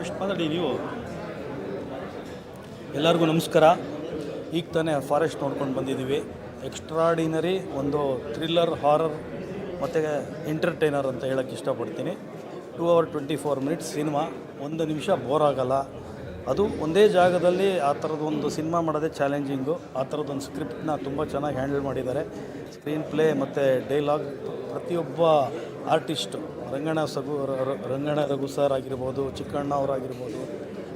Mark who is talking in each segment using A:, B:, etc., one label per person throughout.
A: First ಮಾತಾಡಿ ನೀವು. ಎಲ್ಲರಿಗೂ ನಮಸ್ಕಾರ. ಈಗ ತಾನೇ ಫಾರೆಸ್ಟ್ ನೋಡ್ಕೊಂಡು ಬಂದಿದ್ದೀವಿ. ಎಕ್ಸ್ಟ್ರಾಡಿನರಿ ಒಂದು ಥ್ರಿಲ್ಲರ್ ಹಾರರ್ ಮತ್ತು ಎಂಟರ್ಟೈನರ್ ಅಂತ ಹೇಳೋಕ್ಕೆ ಇಷ್ಟಪಡ್ತೀನಿ. Two hour twenty four minutes cinema ಒಂದು ನಿಮಿಷ ಬೋರ್ ಆಗಲ್ಲ. ಅದು ಒಂದೇ ಜಾಗದಲ್ಲಿ ಆ ಥರದ್ದು ಒಂದು ಸಿನಿಮಾ ಮಾಡೋದೇ ಚಾಲೆಂಜಿಂಗು ಆ ಥರದ್ದೊಂದು ಸ್ಕ್ರಿಪ್ಟನ್ನ ತುಂಬ ಚೆನ್ನಾಗಿ ಹ್ಯಾಂಡಲ್ ಮಾಡಿದ್ದಾರೆ. ಸ್ಕ್ರೀನ್ ಪ್ಲೇ ಮತ್ತು ಡೈಲಾಗ್ ಪ್ರತಿಯೊಬ್ಬ ಆರ್ಟಿಸ್ಟು ರಂಗಣ ಸಗು ರಂಗಣ್ಣ ರಘು ಸರ್ ಆಗಿರ್ಬೋದು ಚಿಕ್ಕಣ್ಣ ಅವರಾಗಿರ್ಬೋದು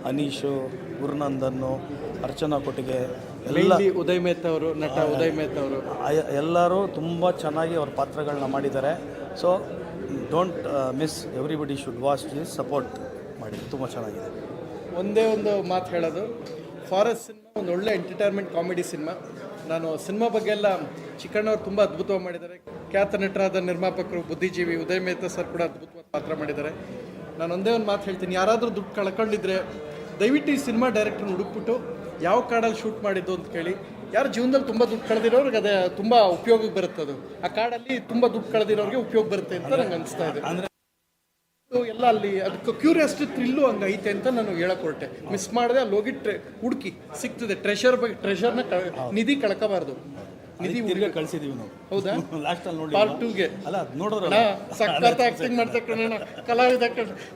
A: ಅನೀಶು ಗುರುನಂದನ್ನು ಅರ್ಚನಾ ಕೊಟ್ಟಿಗೆ ಎಲ್ಲ
B: ಉದಯ್ ಮೆಹ್ತಾ ಅವರು ನಟ ಉದಯ್ ಮೆಹ್ತಾ ಅವರು.
A: ಎಲ್ಲರೂ ತುಂಬ ಚೆನ್ನಾಗಿ ಅವ್ರ ಪಾತ್ರಗಳನ್ನ ಮಾಡಿದ್ದಾರೆ. So don't miss everybody should watch this support ಮಾಡಿ ತುಂಬ ಚೆನ್ನಾಗಿದೆ.
B: ಒಂದೇ ಒಂದು ಮಾತು ಹೇಳೋದು. ಫಾರೆಸ್ಟ್ ಸಿನಿಮಾ ಒಂದು ಒಳ್ಳೆ ಎಂಟರ್ಟೈನ್ಮೆಂಟ್ ಕಾಮಿಡಿ ಸಿನಿಮಾ ನಾನು ಸಿನಿಮಾ ಬಗ್ಗೆ ಎಲ್ಲ ಚಿಕ್ಕಣ್ಣವ್ರು ತುಂಬ ಅದ್ಭುತವಾಗಿ ಮಾಡಿದ್ದಾರೆ. ಖ್ಯಾತ ನಟರಾದ ನಿರ್ಮಾಪಕರು ಬುದ್ಧಿಜೀವಿ ಉದಯ ಮೆಹ್ತಾ ಸರ್ ಕೂಡ ಅದ್ಭುತವಾದ ಪಾತ್ರ ಮಾಡಿದ್ದಾರೆ. ನಾನು ಒಂದೇ ಒಂದು ಮಾತು ಹೇಳ್ತೀನಿ, ಯಾರಾದರೂ ದುಡ್ಡು ಕಳ್ಕೊಂಡಿದ್ರೆ ದಯವಿಟ್ಟು ಈ ಸಿನಿಮಾ ಡೈರೆಕ್ಟ್ರನ್ನ ಹುಡುಕ್ಬಿಟ್ಟು ಯಾವ ಕಾಡಲ್ಲಿ ಶೂಟ್ ಮಾಡಿದ್ದು ಅಂತ ಕೇಳಿ. ಯಾರು ಜೀವನದಲ್ಲಿ ತುಂಬ ದುಡ್ಡು ಕಳೆದಿರೋರಿಗೆ ಅದೇ ತುಂಬ ಉಪಯೋಗಕ್ಕೆ ಬರುತ್ತೆ ಅದು. ಆ ಕಾಡಲ್ಲಿ ತುಂಬ ದುಡ್ಡು ಕಳೆದಿರೋರಿಗೆ ಉಪಯೋಗ ಬರುತ್ತೆ ಅಂತ ನಂಗೆ ಅನಿಸ್ತಾ ಇದೆ. ಅಲ್ಲಿ ಅದಕ್ಕೆ ಕ್ಯೂರಿಯಾಸಿಟಿ ಥ್ರಿಲ್ಲು ಹಂಗೆ ಐತೆ ಅಂತ ನಾನು ಹೇಳಕ್ ಹೊರಟೆ ಮಿಸ್ ಮಾಡಿದೆ ಅಲ್ಲಿ ಹೋಗಿ ಟ್ರೆ ಹುಡುಕಿ ಸಿಗ್ತದೆ ಟ್ರೆಷರ್ ಬಗ್ಗೆ ಟ್ರೆಷರ್ನ ನಿಧಿ ಕಳ್ಕೋಬಾರ್ದು. ನಿಧಿ
A: ತಿರ್ಗಾ ಕಳ್ಸಿದೀವಿ ನಾವು.
B: ಹೌದಾ?
A: ಲಾಸ್ಟಲ್ಲಿ ನೋಡಿ
B: ಪಾರ್ಟ್ ಟೂಗೆ
A: ಅಲ್ಲ ನೋಡೋರಲ್ಲ.
B: ಸಖತ್ ಆಕ್ಟಿಂಗ್ ಮಾಡ್ತಾ ಕಣ ಕಲಾವಿದ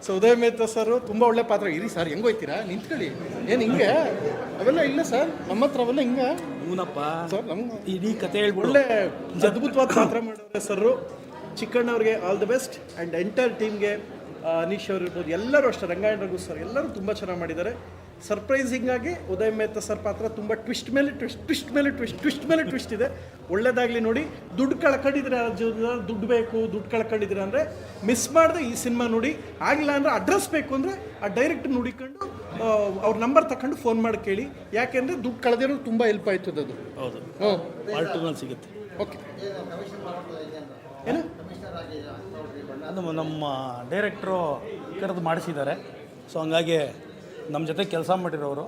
B: ಸೌದಯ ಉದಯ್ ಸರ್ ತುಂಬ ಒಳ್ಳೆ ಪಾತ್ರ. ಇರಿ ಸರ್ ಹೆಂಗ್ ಹೋಯ್ತೀರಾ? ನಿಂತ್ಕೊಳ್ಳಿ. ಏನು ಹಿಂಗೆ? ಅವೆಲ್ಲ ಇಲ್ಲ ಸರ್. ನಮ್ಮ ಹತ್ರ ಅವೆಲ್ಲ ಹಿಂಗ.
A: ಇವನಪ್ಪ
B: ಸರ್ ನಮ್ಗೆ
A: ಇಡೀ ಕತೆ ಹೇಳ್ಬಿಡು.
B: ಒಳ್ಳೆ ಅದ್ಭುತವಾದ ಪಾತ್ರ ಮಾಡಿದ್ರೆ sir. ಚಿಕ್ಕಣ್ಣವ್ರಿಗೆ all the best and entire ಟೀಮ್ಗೆ ಅನೀಶ್ ಅವರು ಇರ್ಬೋದು ಎಲ್ಲರೂ ಅಷ್ಟೇ ರಂಗಾಯಣ ರಘು ಸರ್ ಎಲ್ಲರೂ ತುಂಬ ಚೆನ್ನಾಗಿ ಮಾಡಿದ್ದಾರೆ. ಸರ್ಪ್ರೈಸಿಂಗ್ ಆಗಿ ಉದಯ್ ಮೆಹ್ತಾ ಸರ್ ಪಾತ್ರ ತುಂಬ ಟ್ವಿಸ್ಟ್ ಮೇಲೆ ಟ್ವಿಸ್ಟ್ ಟ್ವಿಸ್ಟ್ ಮೇಲೆ ಟ್ವಿಸ್ಟ್ ಟ್ವಿಸ್ಟ್ ಮೇಲೆ ಟ್ವಿಸ್ಟ್ ಇದೆ. ಒಳ್ಳೇದಾಗಲಿ ನೋಡಿ ದುಡ್ಡು ಕಳ್ಕೊಂಡಿದ್ರೆ ದುಡ್ಡು ಬೇಕು ದುಡ್ಡು ಕಳ್ಕೊಂಡಿದ್ರೆ ಅಂದರೆ ಮಿಸ್ ಮಾಡಿದೆ ಈ ಸಿನಿಮಾ ನೋಡಿ. ಆಗಿಲ್ಲ ಅಂದರೆ ಅಡ್ರೆಸ್ ಬೇಕು ಅಂದರೆ ಆ ಡೈರೆಕ್ಟ್ ನೋಡಿಕೊಂಡು ಅವ್ರ ನಂಬರ್ ತಗೊಂಡು ಫೋನ್ ಮಾಡಿ ಕೇಳಿ. ಯಾಕೆಂದರೆ ದುಡ್ಡು ಕಳೆದಿರೋದು ತುಂಬ ಹೆಲ್ಪ್ ಆಯ್ತದ ಅದು
A: ಹೌದು ಸಿಗುತ್ತೆ.
B: ಓಕೆ. ಏನು?
A: ಅದು ನಮ್ಮ ಡೈರೆಕ್ಟ್ರು ಕರೆದು ಮಾಡಿಸಿದ್ದಾರೆ. ಸೊ ಹಂಗಾಗಿ ನಮ್ಮ ಜೊತೆ ಕೆಲಸ ಮಾಡಿರೋರು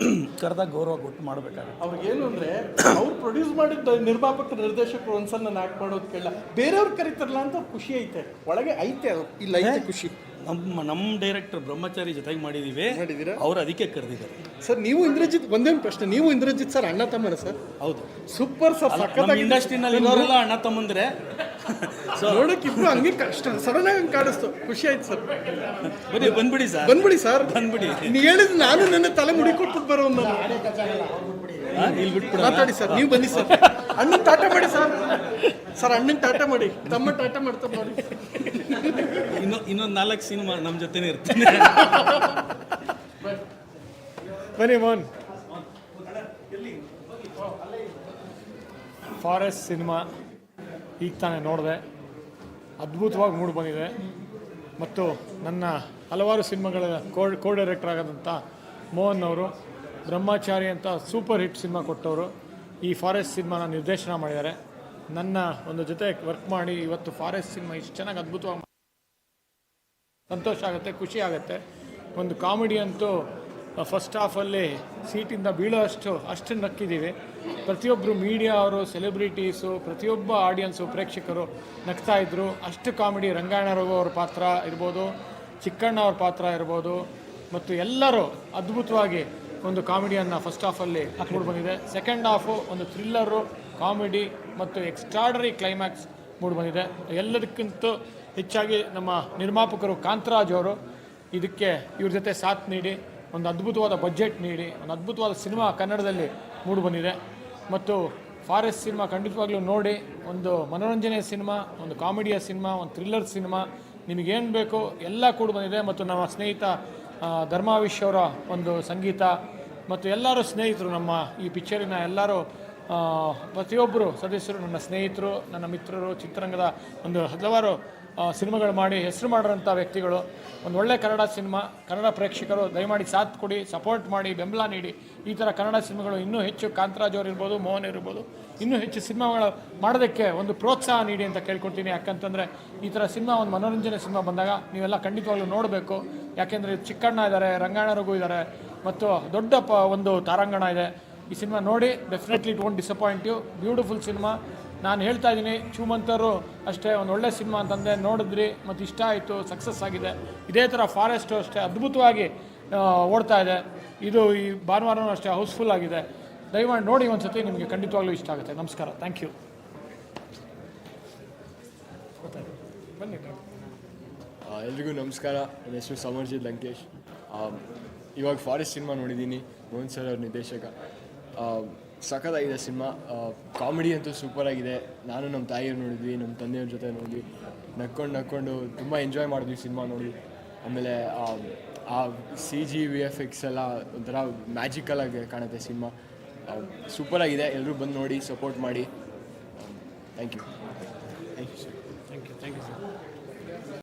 A: ಕರೆದಾಗ ಗೌರವ ಕೊಟ್ಟು ಮಾಡಬೇಕಾಗುತ್ತೆ.
B: ಅವ್ರಿಗೇನು ಅಂದರೆ ಅವ್ರು ಪ್ರೊಡ್ಯೂಸ್ ಮಾಡಿದ ನಿರ್ಮಾಪಕ ನಿರ್ದೇಶಕರು ಒಂದ್ಸಲ ನಾನು ಆ್ಯಕ್ಟ್ ಮಾಡೋದು ಕೇಳ ಬೇರೆಯವ್ರು ಕರೀತಾರಲ್ಲ ಅಂತ ಖುಷಿ ಐತೆ. ಒಳಗೆ ಐತೆ ಅದು. ಇಲ್ಲ ಐತೆ ಖುಷಿ.
A: ನಮ್ಮ ನಮ್ಮ ಡೈರೆಕ್ಟರ್ ಬ್ರಹ್ಮಚಾರಿ ಜೊತೆಗೆ ಮಾಡಿದ್ದೀವಿ
B: ಮಾಡಿದ್ದೀರಾ
A: ಅವ್ರು ಅದಕ್ಕೆ ಕರೆದಿದ್ದಾರೆ.
B: ಸರ್ ನೀವು ಇಂದ್ರಜಿತ್ ಒಂದೇನು ಒಂದು ಪ್ರಶ್ನೆ. ನೀವು ಇಂದ್ರಜಿತ್ ಸರ್ ಅಣ್ಣ ತಮ್ಮನ ಸರ್?
A: ಹೌದು.
B: ಸೂಪರ್ ಸರ್ ಸಖತ್ತಾಗಿ
A: ಇಂಡಸ್ಟ್ರಿನಲ್ಲಿ ಇರೋರೆಲ್ಲ ಅಣ್ಣ ತಮ್ಮಂದ್ರೆ.
B: ಸೊ ಇಬ್ರು ಹಂಗೆ ಕಷ್ಟ ಸಡನ್ ಆಗಿ ಹಂಗೆ ಕಾಣಿಸ್ತು. ಖುಷಿ ಆಯ್ತು ಸರ್.
A: ಬನ್ನಿ ಬಂದ್ಬಿಡಿ ಸರ್.
B: ಬಂದ್ಬಿಡಿ ಸರ್.
A: ಬಂದ್ಬಿಡಿ.
B: ನೀವು ಹೇಳಿದ್ ನಾನು ನನ್ನ ತಲೆ ಮುಡಿ ಕೊಟ್ಟು ಬರೋ ಒಂದು
A: ಇಲ್ಲಿ ಬಿಟ್ಬಿಡ
B: ಮಾತಾಡಿ ಸರ್ ನೀವು ಬನ್ನಿ ಸರ್. ಅಣ್ಣನ್ ತಾಟ ಮಾಡಿ ಸರ್. ಸರ್ ಅಣ್ಣನ್ ತಾಟ ಮಾಡಿ. ತಮ್ಮ ತಾಟ ಮಾಡ್ತಾರೆ ನೋಡಿ.
A: ಇನ್ನು ಇನ್ನೊಂದು ನಾಲ್ಕು ಸಿನಿಮಾ ನಮ್ಮ ಜೊತೆನೇ ಇರ್ತೀನಿ.
C: ಬನ್ನಿ ಮೋನ್ ಫಾರೆಸ್ಟ್ ಸಿನಿಮಾ ಈಗ ತಾನೇ ನೋಡಿದೆ. ಅದ್ಭುತವಾಗಿ ಮೂಡ್ ಬಂದಿದೆ. ಮತ್ತು ನನ್ನ ಹಲವಾರು ಸಿನಿಮಾಗಳ ಕೋ ಕೋ ಡೈರೆಕ್ಟರ್ ಆಗೋದಂಥ ಮೋಹನ್ ಅವರು ಬ್ರಹ್ಮಚಾರಿ ಅಂತ ಸೂಪರ್ ಹಿಟ್ ಸಿನಿಮಾ ಕೊಟ್ಟವರು. ಈ ಫಾರೆಸ್ಟ್ ಸಿನಿಮಾನ ನಿರ್ದೇಶನ ಮಾಡಿದ್ದಾರೆ. ನನ್ನ ಒಂದು ಜೊತೆ ವರ್ಕ್ ಮಾಡಿ ಇವತ್ತು ಫಾರೆಸ್ಟ್ ಸಿನಿಮಾ ಇಷ್ಟು ಚೆನ್ನಾಗಿ ಅದ್ಭುತವಾಗಿ ಸಂತೋಷ ಆಗುತ್ತೆ, ಖುಷಿ ಆಗುತ್ತೆ. ಒಂದು ಕಾಮಿಡಿ ಅಂತೂ ಫಸ್ಟ್ ಹಾಫಲ್ಲಿ ಸೀಟಿಂದ ಬೀಳೋ ಅಷ್ಟು ಅಷ್ಟು ನಕ್ಕಿದ್ದೀವಿ. ಪ್ರತಿಯೊಬ್ಬರು ಮೀಡಿಯಾ ಅವರು ಸೆಲೆಬ್ರಿಟೀಸು ಪ್ರತಿಯೊಬ್ಬ ಆಡಿಯನ್ಸು ಪ್ರೇಕ್ಷಕರು ನಗ್ತಾ ಇದ್ದರು ಅಷ್ಟು ಕಾಮಿಡಿ, ರಂಗಾಯಣ ರಘು ಅವ್ರ ಪಾತ್ರ ಇರ್ಬೋದು, ಚಿಕ್ಕಣ್ಣ ಅವ್ರ ಪಾತ್ರ ಇರ್ಬೋದು, ಮತ್ತು ಎಲ್ಲರೂ ಅದ್ಭುತವಾಗಿ ಒಂದು ಕಾಮಿಡಿಯನ್ನು ಫಸ್ಟ್ ಹಾಫಲ್ಲಿ ಮೂಡ್ ಬಂದಿದೆ. ಸೆಕೆಂಡ್ ಹಾಫು ಒಂದು ಥ್ರಿಲ್ಲರು ಕಾಮಿಡಿ ಮತ್ತು ಎಕ್ಸ್ಟ್ರಾಡರಿ ಕ್ಲೈಮ್ಯಾಕ್ಸ್ ಮೂಡಿ ಬಂದಿದೆ. ಎಲ್ಲದಕ್ಕಿಂತ ಹೆಚ್ಚಾಗಿ ನಮ್ಮ ನಿರ್ಮಾಪಕರು ಕಾಂತರಾಜ್ ಅವರು ಇದಕ್ಕೆ ಇವ್ರ ಜೊತೆ ಸಾಥ್ ನೀಡಿ, ಒಂದು ಅದ್ಭುತವಾದ ಬಜೆಟ್ ನೀಡಿ, ಒಂದು ಅದ್ಭುತವಾದ ಸಿನಿಮಾ ಕನ್ನಡದಲ್ಲಿ ಮೂಡಿ ಬಂದಿದೆ. ಮತ್ತು ಫಾರೆಸ್ಟ್ ಸಿನಿಮಾ ಖಂಡಿತವಾಗ್ಲೂ ನೋಡಿ, ಒಂದು ಮನೋರಂಜನೆ ಸಿನಿಮಾ ಒಂದು ಕಾಮಿಡಿಯ ಸಿನಿಮಾ ಒಂದು ಥ್ರಿಲ್ಲರ್ ಸಿನಿಮಾ ನಿಮಗೇನು ಬೇಕೋ ಎಲ್ಲ ಕೂಡ ಬಂದಿದೆ. ಮತ್ತು ನಮ್ಮ ಸ್ನೇಹಿತ ಧರ್ಮಾವಿಶ್ ಅವರ ಒಂದು ಸಂಗೀತ ಮತ್ತು ಎಲ್ಲರೂ ಸ್ನೇಹಿತರು ನಮ್ಮ ಈ ಪಿಕ್ಚರಿನ ಎಲ್ಲರೂ ಪ್ರತಿಯೊಬ್ಬರು ಸದಸ್ಯರು, ನನ್ನ ಸ್ನೇಹಿತರು, ನನ್ನ ಮಿತ್ರರು, ಚಿತ್ರರಂಗದ ಒಂದು ಹಲವಾರು ಸಿನಿಮಾಗಳು ಮಾಡಿ ಹೆಸರು ಮಾಡಿರೋಂಥ ವ್ಯಕ್ತಿಗಳು. ಒಂದು ಒಳ್ಳೆ ಕನ್ನಡ ಸಿನಿಮಾ, ಕನ್ನಡ ಪ್ರೇಕ್ಷಕರು ದಯಮಾಡಿ ಸಾಥ್ ಕೊಡಿ, ಸಪೋರ್ಟ್ ಮಾಡಿ, ಬೆಂಬಲ ನೀಡಿ. ಈ ಥರ ಕನ್ನಡ ಸಿನಿಮಾಗಳು ಇನ್ನೂ ಹೆಚ್ಚು ಕಾಂತರಾಜ್ ಅವರು ಇರ್ಬೋದು, ಮೋಹನ್ ಇರ್ಬೋದು, ಇನ್ನೂ ಹೆಚ್ಚು ಸಿನಿಮಾಗಳು ಮಾಡೋದಕ್ಕೆ ಒಂದು ಪ್ರೋತ್ಸಾಹ ನೀಡಿ ಅಂತ ಕೇಳ್ಕೊಳ್ತೀನಿ. ಯಾಕಂತಂದರೆ ಈ ಥರ ಸಿನಿಮಾ, ಒಂದು ಮನೋರಂಜನೆ ಸಿನಿಮಾ ಬಂದಾಗ ನೀವೆಲ್ಲ ಖಂಡಿತವಾಗ್ಲೂ ನೋಡಬೇಕು. ಯಾಕೆಂದರೆ ಚಿಕ್ಕಣ್ಣ ಇದ್ದಾರೆ ರಂಗಾಯಣ ಇದ್ದಾರೆ ಮತ್ತು ದೊಡ್ಡ ಒಂದು ತಾರಾಂಗಣ ಇದೆ. ಈ ಸಿನಿಮಾ ನೋಡಿ definitely it won't disappoint you beautiful cinema. ನಾನು ಹೇಳ್ತಾ ಇದ್ದೀನಿ ಚೂಮಂತರು ಅಷ್ಟೇ, ಒಂದು ಒಳ್ಳೆ ಸಿನಿಮಾ ಅಂತಂದೆ ನೋಡಿದ್ರಿ, ಮತ್ತು ಇಷ್ಟ ಆಯಿತು ಸಕ್ಸಸ್ ಆಗಿದೆ. ಇದೇ ಥರ ಫಾರೆಸ್ಟು ಅಷ್ಟೇ, ಅದ್ಭುತವಾಗಿ ಓಡ್ತಾ ಇದೆ. ಇದು ಈ ಭಾನುವಾರನೂ ಅಷ್ಟೇ ಹೌಸ್ಫುಲ್ ಆಗಿದೆ. ದಯಮಾಡಿ ನೋಡಿ ಒಂದು ಸತಿ ನಿಮಗೆ ಖಂಡಿತವಾಗ್ಲೂ ಇಷ್ಟ ಆಗುತ್ತೆ. ನಮಸ್ಕಾರ. ಥ್ಯಾಂಕ್ ಯು ಬನ್ನಿ
D: ಎಲ್ರಿಗೂ ನಮಸ್ಕಾರ. ನನ್ನ ಹೆಸರು ಸಮರ್ಜಿತ್ ಲಂಕೇಶ್. ಇವಾಗ ಫಾರೆಸ್ಟ್ ಸಿನಿಮಾ ನೋಡಿದ್ದೀನಿ ಮೋಹನ್ ಸರ್ ಅವ್ರ ನಿರ್ದೇಶಕ. ಸಖತ್ತಾಗಿದೆ ಸಿನಿಮಾ. ಕಾಮಿಡಿ ಅಂತೂ ಸೂಪರಾಗಿದೆ ನಾನು ನಮ್ಮ ತಾಯಿಯವ್ರು ನೋಡಿದ್ವಿ ನಮ್ಮ ತಂದೆಯವ್ರ ಜೊತೆ ನೋಡಿದ್ವಿ. ನಕ್ಕೊಂಡು ನಕ್ಕೊಂಡು ತುಂಬ ಎಂಜಾಯ್ ಮಾಡಿದ್ವಿ ಸಿನಿಮಾ ನೋಡಿ. ಆಮೇಲೆ, ಆ C G V F X ಎಲ್ಲ ಒಂಥರ ಮ್ಯಾಜಿಕಲ್ ಆಗಿ ಕಾಣುತ್ತೆ ಸಿನಿಮಾ. ಸೂಪರ್ ಆಗಿದೆ. ಎಲ್ಲರೂ ಬಂದು ನೋಡಿ ಸಪೋರ್ಟ್ ಮಾಡಿ. Thank you thank you sir thank you thank you sir